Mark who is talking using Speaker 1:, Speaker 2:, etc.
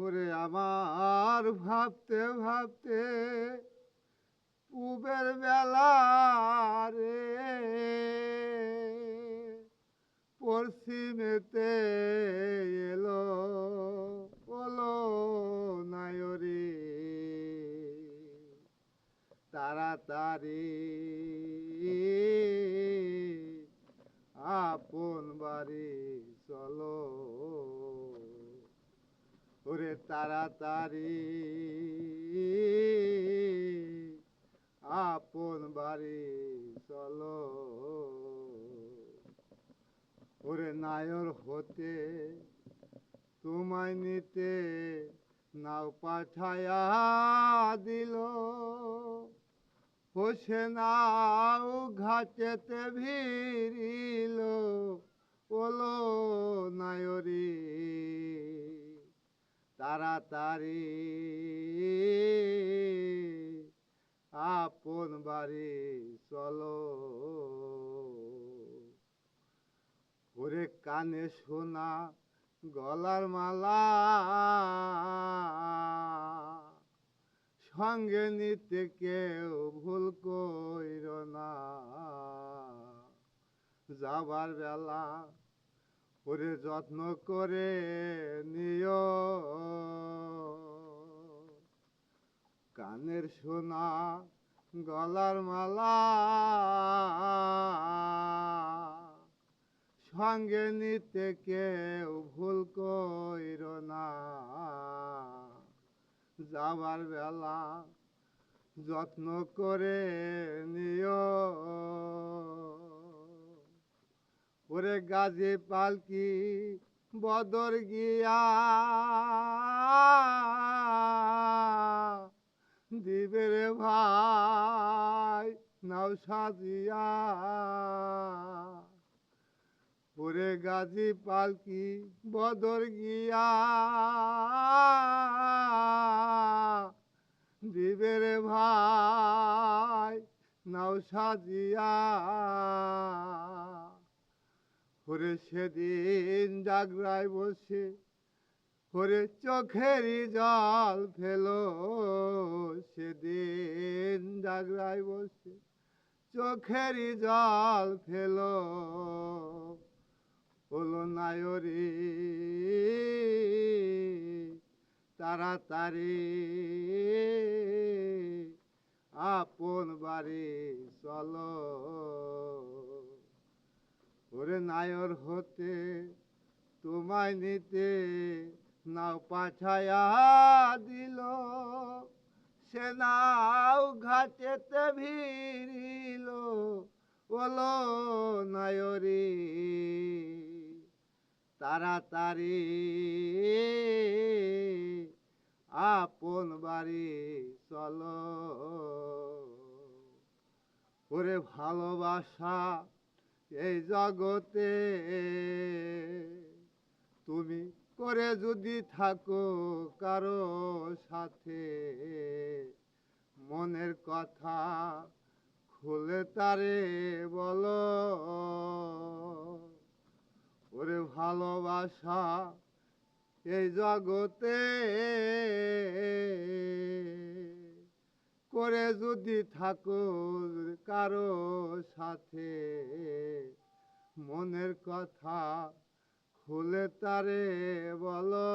Speaker 1: ওরে আমার ভাবতে ভাবতে পুবের বেলা রে। পশ্চিমেতে এলো বলো নায়রে। তাড়াতাড়ি আপন বাড়ি চলো ওরে তাড়াতাড়ি। আপন বাড়ি চলো। ওরে নায়র হতে তোমায় নিতে নাও পাঠায়া দিল। হোসে নাও ঘাটেতে ভিড়িল। ওলো নায়রি। তাড়াতাড়ি আপন বাড়ি চলো। ওরে কানে শোনা গলার মালা সঙ্গে নিতে কেউ ভুল কইর না। যাবার বেলা ওরে যত্ন করে নিও। কানের সোনা, গলার মালা, সঙ্গে নিতে কেউ ভুল কইর না। যাবার বেলা যত্ন করে নিও। ওরে গাজী পালকি বদর গিয়া। দিবে রে ভাই নাও সাজিয়া। ওরে গাজী পালকি বদর গিয়া। দিবে রে ভাই নাও সাজিয়া। ওরে সেদিন জাগরায় বসে ওরে চোখেরই জল ফেলো সেদিন জাগরায় বসে, চোখেরই জল ফেলো হলো নায়রি তাড়াতাড়ি আপন বাড়ি চলো। ওরে নায়র হতে তোমায় নিতে নাও পাঠায়া দিল। সে নাও ঘাটেতে ভিড়িল। বলো নায়রি, তাড়াতাড়ি আপন বাড়ি চলো। ওরে ভালোবাসা এই জগতে তুমি করে যদি থাকো কারও সাথে, মনের কথা খুলে তারে বলো। ওরে ভালোবাসা এই জগতে করে যদি থাকো কারও সাথে মনের কথা খুলে তারে বলো।